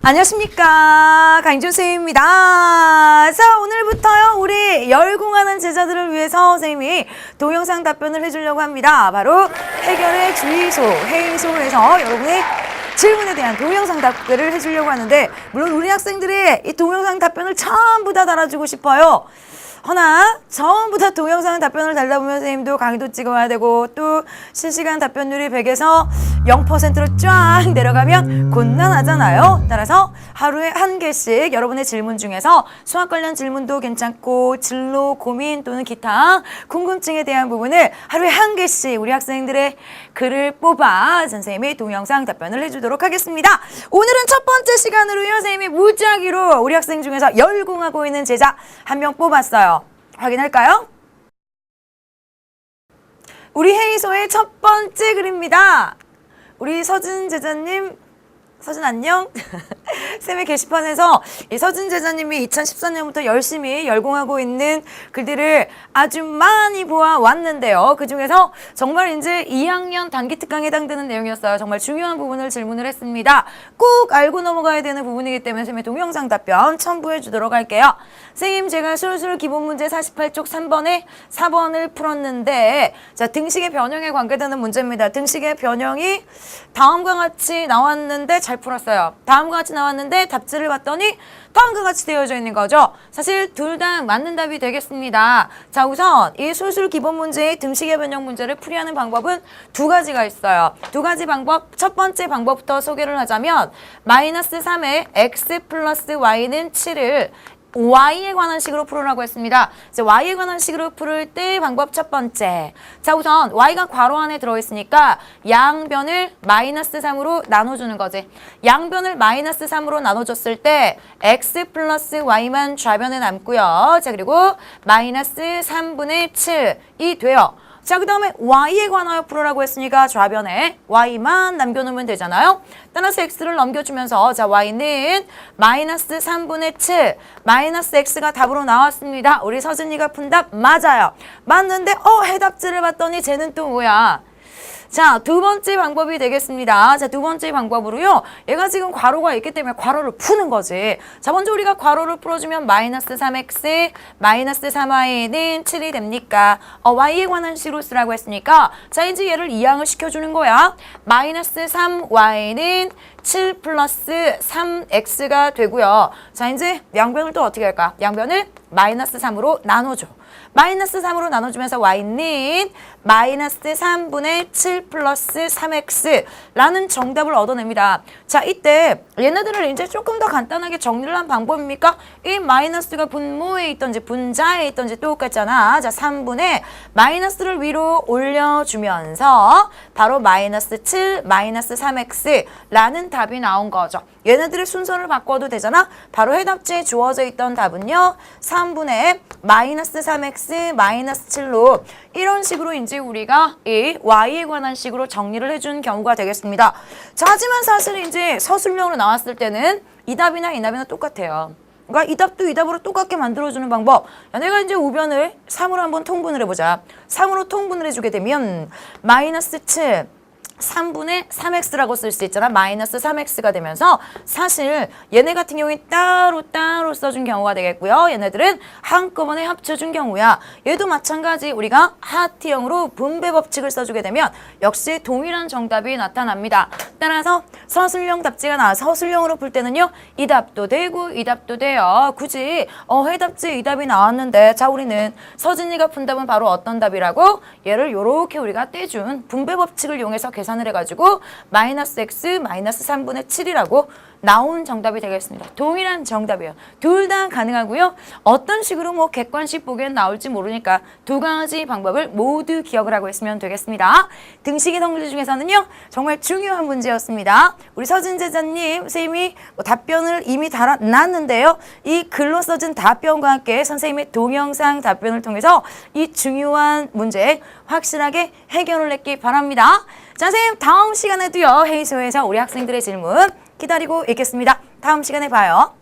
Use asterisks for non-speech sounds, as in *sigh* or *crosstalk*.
안녕하십니까 강준 쌤입니다. 자 오늘부터요 우리 열공하는 제자들을 위해서 선생님이 동영상 답변을 해주려고 합니다. 바로 해결의 주의소 해인소에서 여러분의 질문에 대한 동영상 답변을 해주려고 하는데 물론 우리 학생들이 이 동영상 답변을 전부 다 달아주고 싶어요. 허나 전부 다 동영상 답변을 달다 보면 선생님도 강의도 찍어야 되고 또 실시간 답변률이 100에서 0%로 쫙 내려가면 곤란하잖아요. 따라서 하루에 한 개씩 여러분의 질문 중에서 수학 관련 질문도 괜찮고 진로 고민 또는 기타 궁금증에 대한 부분을 하루에 한 개씩 우리 학생들의 글을 뽑아 선생님이 동영상 답변을 해주도록 하겠습니다. 오늘은 첫 번째 시간으로요 선생님이 무작위로 우리 학생 중에서 열공하고 있는 제자 한 명 뽑았어요. 확인할까요? 우리 회의소의 첫 번째 글입니다. 우리 서진 제자님, 서진 안녕. *laughs* 쌤의 게시판에서 이 서진 제자님이 2014년부터 열심히 열공하고 있는 글들을 아주 많이 보아 왔는데요. 그 중에서 정말 이제 2학년 단기 특강에 해당되는 내용이었어요. 정말 중요한 부분을 질문을 했습니다. 꼭 알고 넘어가야 되는 부분이기 때문에 쌤의 동영상 답변 첨부해 주도록 할게요. 선생님 제가 술술 기본 문제 48쪽 3번에 4번을 풀었는데 자 등식의 변형에 관계되는 문제입니다. 등식의 변형이 다음과 같이 나왔는데 잘 풀었어요. 다음과 같이 나왔는데 답지를 봤더니 다음과 같이 되어져 있는 거죠. 사실 둘 다 맞는 답이 되겠습니다. 자 우선 이 술술 기본 문제의 등식의 변형 문제를 풀이하는 방법은 두 가지가 있어요. 두 가지 방법 첫 번째 방법부터 소개를 하자면 마이너스 3의 x 플러스 y는 7을 y에 관한 식으로 풀으라고 했습니다. 이제 y에 관한 식으로 풀을 때 방법 첫 번째. 자, 우선 y가 괄호 안에 들어있으니까 양변을 마이너스 3으로 나눠주는 거지. 양변을 마이너스 3으로 나눠줬을 때 x 플러스 y만 좌변에 남고요. 자, 그리고 마이너스 3분의 7이 돼요. 자, 그 다음에 y에 관하여 풀으라고 했으니까 좌변에 y만 남겨놓으면 되잖아요. 따라서 x를 넘겨주면서 자 y는 마이너스 3분의 7 마이너스 x가 답으로 나왔습니다. 우리 서진이가 푼 답 맞아요. 맞는데 어 해답지를 봤더니 쟤는 또 뭐야? 자, 두 번째 방법이 되겠습니다. 자, 두 번째 방법으로요. 얘가 지금 괄호가 있기 때문에 괄호를 푸는 거지. 자, 먼저 우리가 괄호를 풀어주면 마이너스 3x, 마이너스 3y는 7이 됩니까? 어, y에 관한 식으로 쓰라고 했으니까 자, 이제 얘를 이항을 시켜주는 거야. 마이너스 3y는 7 플러스 3x가 되고요. 자, 이제 양변을 또 어떻게 할까? 양변을 마이너스 3으로 나눠줘. 마이너스 3으로 나눠주면서 y는 마이너스 3분의 7 플러스 3x라는 정답을 얻어냅니다. 자, 이때 얘네들을 이제 조금 더 간단하게 정리를 한 방법입니까? 이 마이너스가 분모에 있던지 분자에 있던지 똑같잖아. 자, 3분의 마이너스를 위로 올려주면서 바로 마이너스 7, 마이너스 3x라는 답이 나온 거죠. 얘네들의 순서를 바꿔도 되잖아. 바로 해답지에 주어져 있던 답은요. 3분의 마이너스 3x 마이너스 7로 이런 식으로 이제 우리가 이 y에 관한 식으로 정리를 해준 경우가 되겠습니다. 자, 하지만 사실 이제 서술형으로 나왔을 때는 이 답이나 이 답이나 똑같아요. 그러니까 이 답도 이 답으로 똑같게 만들어주는 방법. 야, 내가 이제 우변을 3으로 한번 통분을 해보자. 3으로 통분을 해주게 되면 마이너스 7 3분의 3x라고 쓸 수 있잖아. 마이너스 3x가 되면서 사실 얘네 같은 경우에 따로 따로 써준 경우가 되겠고요. 얘네들은 한꺼번에 합쳐준 경우야. 얘도 마찬가지 우리가 하트형으로 분배 법칙을 써주게 되면 역시 동일한 정답이 나타납니다. 따라서 서술형 답지가 나와 서술형으로 풀 때는요. 이 답도 되고 이 답도 돼요. 굳이 어, 해답지 이 답이 나왔는데 자 우리는 서진이가 푼 답은 바로 어떤 답이라고 얘를 요렇게 우리가 떼준 분배 법칙을 이용해서 계산을 해가지고 마이너스 x 마이너스 3분의 7이라고 나온 정답이 되겠습니다. 동일한 정답이에요. 둘 다 가능하고요. 어떤 식으로 뭐 객관식 보기엔 나올지 모르니까 두 가지 방법을 모두 기억을 하고 있으면 되겠습니다. 등식의 성질 중에서는요. 정말 중요한 문제였습니다. 우리 서진 제자님 선생님이 뭐 답변을 이미 달아놨는데요. 이 글로 써진 답변과 함께 선생님의 동영상 답변을 통해서 이 중요한 문제 확실하게 해결을 했기 바랍니다. 자, 선생님 다음 시간에도요. 회의소에서 우리 학생들의 질문 기다리고 있겠습니다. 다음 시간에 봐요.